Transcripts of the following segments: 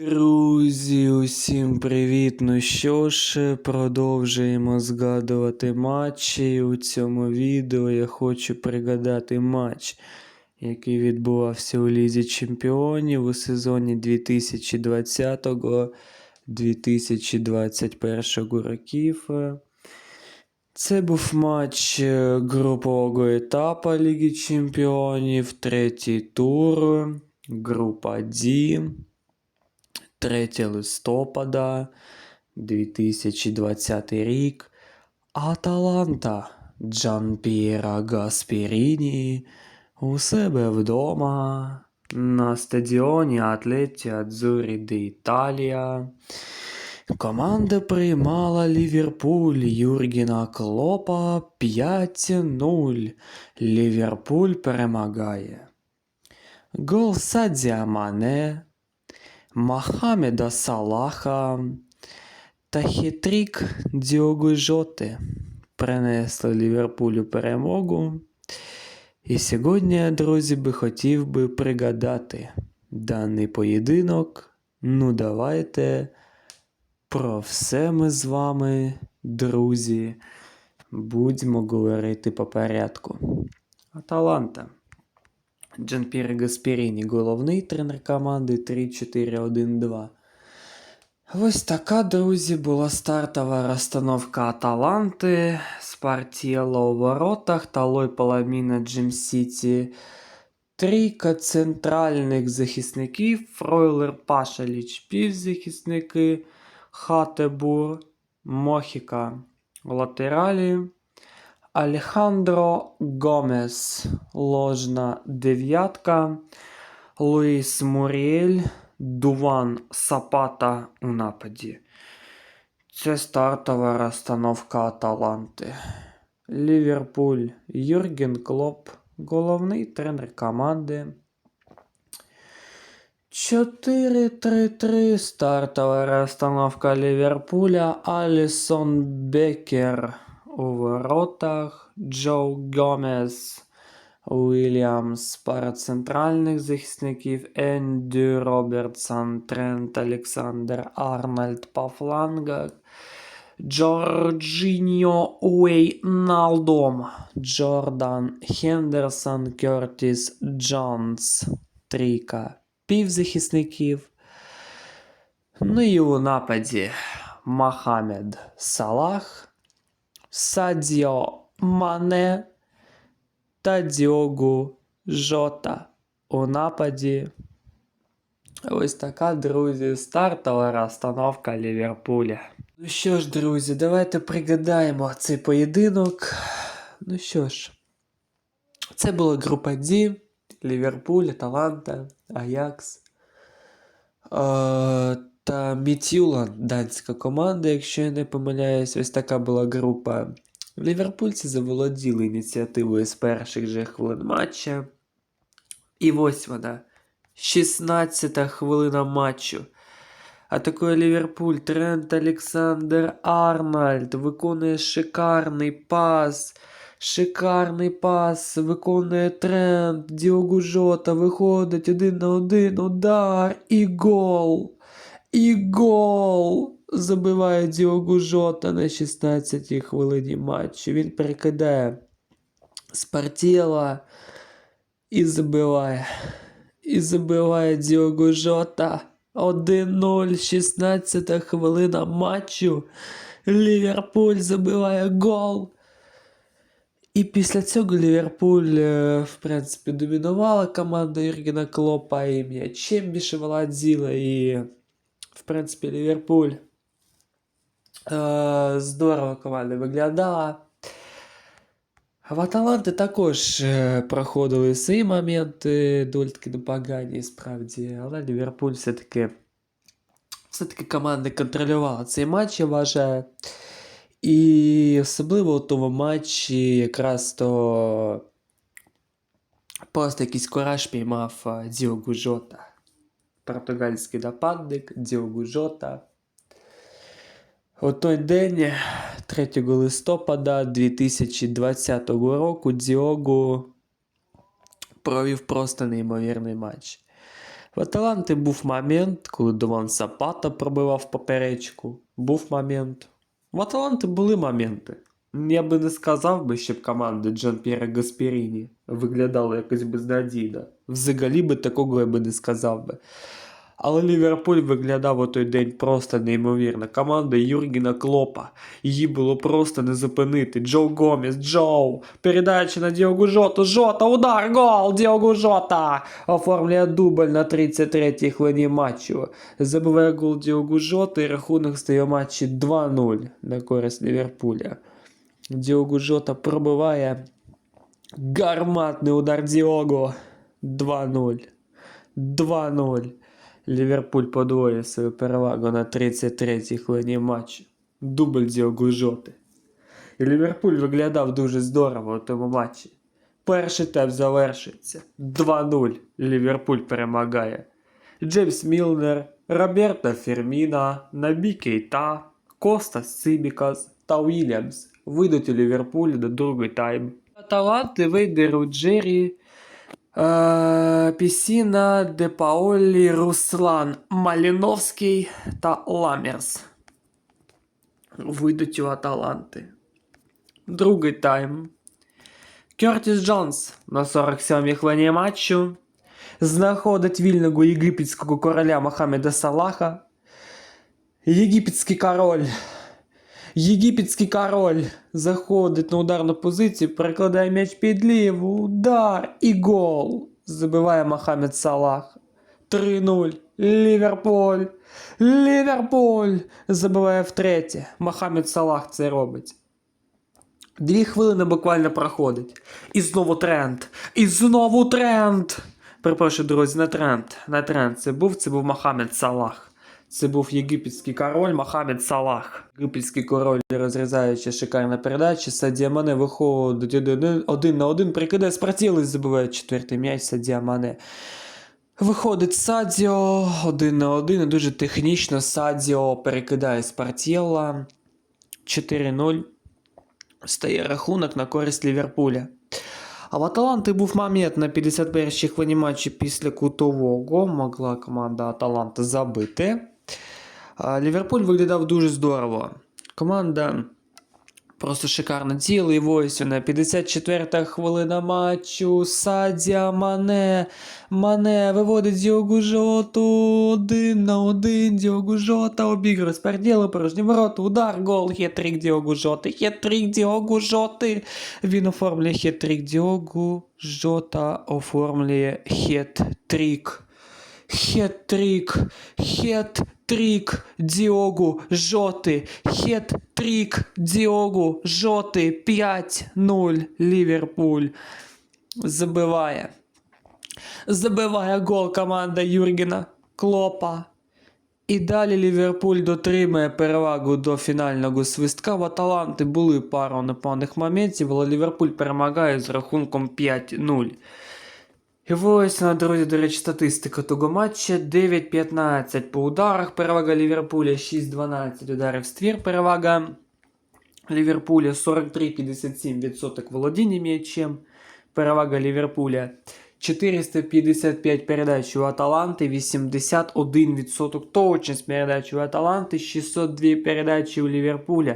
Друзі, усім привіт! Ну що ж, продовжуємо згадувати матчі. У цьому відео я хочу пригадати матч, який відбувався у Лізі Чемпіонів у сезоні 2020-2021 років. Це був матч е, групового етапу Ліги Чемпіонів, третій тур, група D. 3 листопада 2020 рік. Аталанта Джанпіера Гаспіріні у себе вдома на стадіоні Атлеті Адзурі де Італія. Команда приймала Ліверпуль Юргена Клопа 5-0. Ліверпуль перемагає. Гол Садзія Мане Мохаммеда Салаха та хитрік Діого Жоти принесли Ліверпулю перемогу. І сьогодні, друзі, би хотів би пригадати даний поєдинок. Ну, давайте про все ми з вами, друзі, будемо говорити по порядку. Аталанта. Джанпіре Гаспіріні, головний тренер команди 3-4-1-2. Ось така, друзі, була стартова розстановка Аталанти. Спартіла у воротах, Талой Паламіна Джим Сіті. Трійка центральних захисників, Фройлер Пашаліч, півзахисники, Хатебур, Мохіка латералі. Алехандро Гомес, ложна дев'ятка, Луїс Муріель, Дуван Сапата у нападі. Це стартова розстановка Аталанти. Ліверпуль Юрген Клоп, головний тренер команди. 4-3-3 стартова розстановка Ліверпуля. Алісон Бекер у воротах Джо Гомес, Уільямс, пара центральних захисників Енді Робертсон, Трент Олександр Арнольд по флангах, Джорджіньо Уейналдом, Джордан Хендерсон, Кертіс Джонс, трійка півзахисників. Ну і у нападі Мохаммед Салах. Садіо Мане та Діогу Жота у нападі. Ось така, друзі, стартова розстановка Ліверпуля. Ну що ж, друзі, давайте пригадаємо цей поєдинок. Ну що ж, це була група D, Ліверпуль, Аталанта, Аякс. Та Мітюла, данська команда, якщо я не помиляюсь, ось така була група. Ліверпульці заволоділи ініціативою з перших же хвилин матча. І ось вона. 16-та хвилина матчу. Атакує Ліверпуль, Трент Олександр Арнольд виконує шикарний пас. Шикарний пас. Виконує Трент. Діогу Жота виходить один на один. Удар і гол. І гол! Забиває Діогу Жота на 16-й хвилині матчу. Він перекидає Спартіла і забиває. І забиває Діогу Жота. 1-0, 16 хвилина матчу. Ліверпуль забиває гол. І після цього Ліверпуль, е, в принципі, домінувала команда Юргена Клопа і м'ячем більше володіла. І в принципі, Ліверпуль е, здорово команда виглядала. В Аталанти також е, проходили свої моменти, доволі таки непогані, справді, але Ліверпуль все-таки все-таки команда контролювала цей матч, я вважаю. І особливо у тому матчі якраз то просто якийсь кураж піймав е, Діогу Жота Португальський нападник Діогу Жота. У той день, 3 листопада 2020 року, Діогу провів просто неймовірний матч. В Аталанти був момент, коли Дован Сапата пробивав поперечку. Був момент. В Аталанти були моменти. Я би не сказав би, щоб команда Джан П'єра Гасперіні виглядала якось безнадійно. Взагалі би такого я би не сказав би. Але Ліверпуль виглядав у той день просто неймовірно. Команда Юргіна Клопа. Її було просто не зупинити. Джо Гомес, Джоу. Передача на Діогу Жоту. Жота, удар, гол! Діогу Жота! Оформлює дубль на 33-й хвилині матчу. Забиває гол Діогу Жота і рахунок стає матчі 2-0 на користь Ліверпуля. Діогу Жота пробиває гарматний удар Діого. 2-0. 2-0. Ліверпуль подвоює свою перевагу на 33-й хвилині матчу. Дубль Діогу Жоти. І Ліверпуль виглядав дуже здорово у тому матчі. Перший тайм завершується. 2-0. Ліверпуль перемагає. Джеймс Мілнер, Роберто Ферміна, Набі Кейта, Костас Цибікас та Уільямс вийдуть у Ліверпуль до другий тайм. Таланти вийде Руджері, Е, Пісіна, Де Паолі, Руслан Маліновський та Ламерс. Вийдуть у Аталанти. Другий тайм. Кертіс Джонс на 47-й хвилині матчу знаходить вільного єгипетського короля Мохаммеда Салаха. Єгипетський король. Єгипетський король заходить на ударну позицію, перекладає м'яч під ліву, удар і гол. Забиває Мохаммед Салах. 3-0. Ліверпуль. Ліверпуль забиває втретє. Мохаммед Салах це робить. Дві хвилини буквально проходить. І знову тренд. І знову тренд. Перепрошую, друзі, не тренд. Не тренд. Це був, це був Мохаммед Салах. Це був єгипетський король Мохаммед Салах. Єгипетський король, розрізаючи шикарна передача, Садія Мане виходить один, на один, прикидає спраціли, забиває четвертий м'яч Садія Мане. Виходить Садіо один на один, дуже технічно Садіо перекидає Спартіла 4-0. Стає рахунок на користь Ліверпуля. А в Аталанти був момент на 51-й хвилині матчу після кутового. Могла команда Аталанти забити. Ліверпуль виглядав дуже здорово. Команда просто шикарно діяла. І ось на 54-та хвилина матчу. Садія Мане. Мане виводить Діогу Жоту. Один на один. Діогу Жота обігрує з переділу, порожні ворота, удар, гол, хет-трик Діогу Жоти. Хет-трик Діогу Жоти. Він оформлює хет-трик Діогу. Жота оформлює хет-трик. Хет-трик, хет-трик Діогу Жоти, хет-трик Діогу Жоти 5-0 Ліверпуль забиває. Забиває гол команда Юргена Клопа. І далі Ліверпуль дотримує перевагу до фінального свистка. В Аталанти були пару непоганих моментів, але Ліверпуль перемагає з рахунком 5-0. І ось, на друзі, до речі, статистика того матча 9-15 по ударах, перевага Ліверпуля 6-12 ударів в ствір, перевага Ліверпуля 43-57% володіння м'ячем, перевага Ліверпуля 455 передач у Аталанти, 81% точність передач у Аталанти, 602 передачі у Ліверпуля.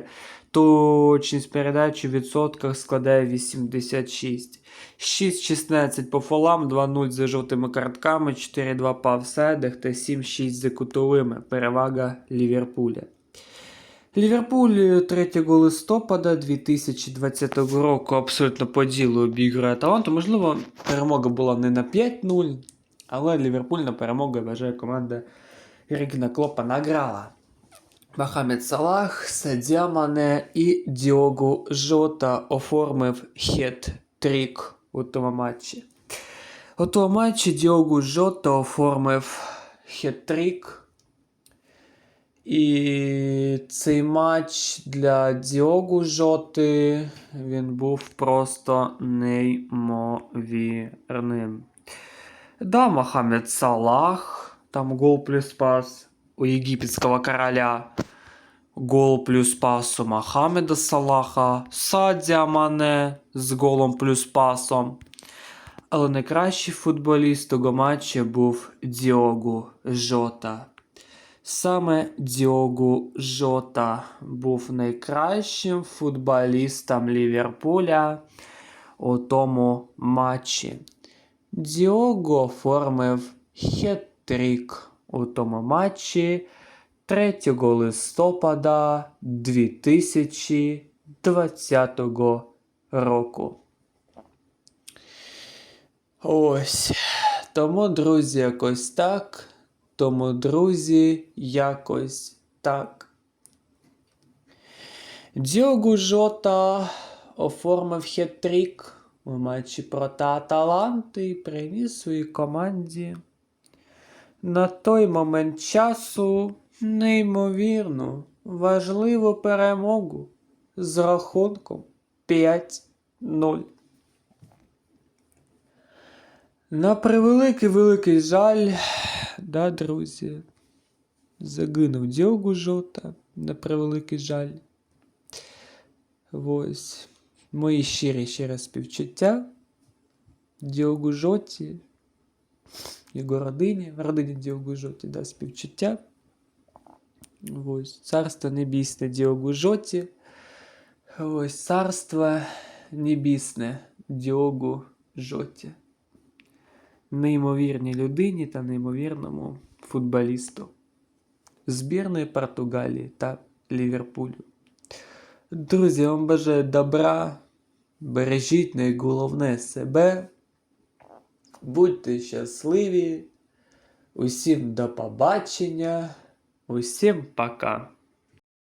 Точність передачі в відсотках складає 86. 6-16 по фолам, 2-0 за жовтими картками, 4-2 по офсайдах та 7-6 за кутовими. Перевага Ліверпуля. Ліверпуль 3 листопада 2020 року абсолютно по ділу обіграє таланту. Можливо, перемога була не на 5-0, але Ліверпуль на перемогу вважає команда Іргіна Клопа награла. Мохаммед Салах, Садя і Діогу Жота оформив хет-трік у тому матчі. У тому матчі Діогу Жота оформив хет-трік. І цей матч для Діогу Жоти він був просто неймовірним. Да, Мохаммед Салах, там гол плюс пас у египетского короля. Гол плюс пас у Мохаммеда Салаха. Садя Мане з голом плюс пасом. Але найкращий футболіст того матчу був Діогу Жота. Саме Діогу Жота був найкращим футболістом Ліверпуля у тому матчі. Діого оформив хет-трик у тому матчі 3 листопада 2020 року. Ось. Тому, друзі, якось так. Тому, друзі, якось так. Діогу Жота оформив хет-трик у матчі проти Аталанти і приніс своїй команді на той момент часу неймовірну важливу перемогу з рахунком 5-0. На превеликий великий жаль, да, друзі, загинув Діогу Жота, на превеликий жаль. Ось. Мої щирі ще раз співчуття Діогу Жоті, його родині, родині Діогу Жоті, да, співчуття. Ось. Царство небесне Діогу Жоті. Ось царство небесне Діогу Жоті. Неймовірній людині та неймовірному футболісту збірної Португалії та Ліверпулю. Друзі, я вам бажаю добра, бережіть найголовне себе, будьте щасливі, усім до побачення, усім пока.